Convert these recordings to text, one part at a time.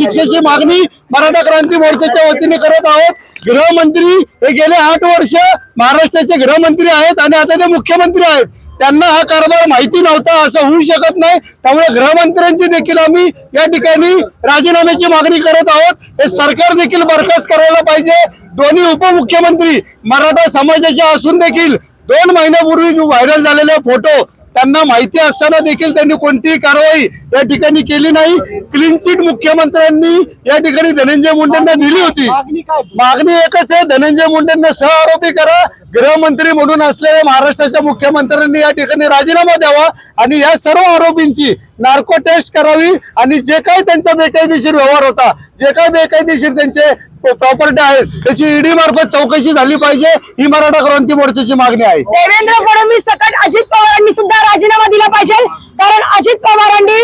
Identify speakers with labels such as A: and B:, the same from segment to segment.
A: शिक्षेची मागणी मराठा क्रांती मोर्चाच्या वतीने करत आहोत. गृहमंत्री हे गेले आठ वर्ष महाराष्ट्राचे गृहमंत्री आहेत आणि आता ते मुख्यमंत्री आहेत. त्यांना हा कारभार माहिती नव्हता असं होऊ शकत नाही. त्यामुळे गृहमंत्र्यांची देखील आम्ही या ठिकाणी राजीनाम्याची मागणी करत आहोत. हे सरकार देखील बरखास्त करायला पाहिजे. दोन्ही उपमुख्यमंत्री मराठा समाजाचे असून देखील दोन महिन्यापूर्वी जो व्हायरल झालेले फोटो त्यांना माहिती असताना देखील त्यांनी कोणतीही कारवाई या ठिकाणी केली नाही. क्लीन चिट मुख्यमंत्र्यांनी या ठिकाणी धनंजय मुंडेंना दिली होती. मागणी एकच आहे धनंजय मुंडेंना सह आरोपी करा. गृहमंत्री म्हणून असलेल्या महाराष्ट्राच्या मुख्यमंत्र्यांनी या ठिकाणी राजीनामा द्यावा आणि या सर्व आरोपींची नार्को टेस्ट करावी आणि जे काही त्यांचा बेकायदेशीर व्यवहार होता जे काही बेकायदेशीर त्यांचे प्रॉपर्टी आहेत त्याची ईडी मार्फत चौकशी झाली पाहिजे. ही मराठा क्रांती मोर्चाची मागणी आहे.
B: देवेंद्र फडणवीस सकट अजित पवारांनी सुद्धा राजीनामा दिला पाहिजे. कारण अजित पवारांनी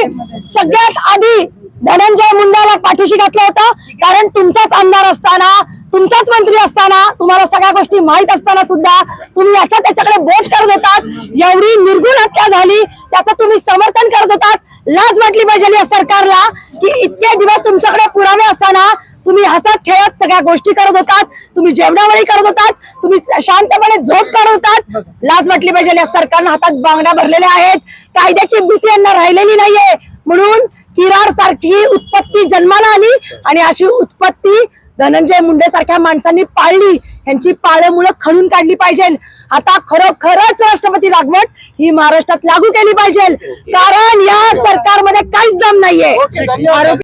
B: सगळ्यात आधी धनंजय मुंडाला पाठीशी घातला होतं. कारण तुमचाच आमदार असताना तुमचाच मंत्री असताना तुम्हाला सगळ्या गोष्टी माहीत असताना सुद्धा तुम्ही याच्या त्याच्याकडे बोट करत होतात. एवढी निर्गुण हत्या झाली त्याचं तुम्ही समर्थन करत होतात. लाज वाटली पाहिजे या सरकारला की इतके दिवस तुमच्याकडे पुरावे तुम्ही हसत खेळत सगळ्या गोष्टी करत होतात तुम्ही जेवणावळी करत होतात तुम्ही शांतपणे झोप काढत होतात. लाज वाटली पाहिजे या सरकारनं हातात बांगड्या भरलेल्या आहेत. कायद्याची भीती यांना राहिलेली नाहीये. म्हणून किरार सारखी उत्पत्ती जन्माला आली आणि अशी उत्पत्ती धनंजय मुंडे सारख्या माणसांनी पाळली. यांची पाळमुळं खणून काढली पाहिजे. आता खरोखरच राष्ट्रपती राजवट ही महाराष्ट्रात लागू केली पाहिजे. कारण या सरकारमध्ये काहीच दम नाहीये.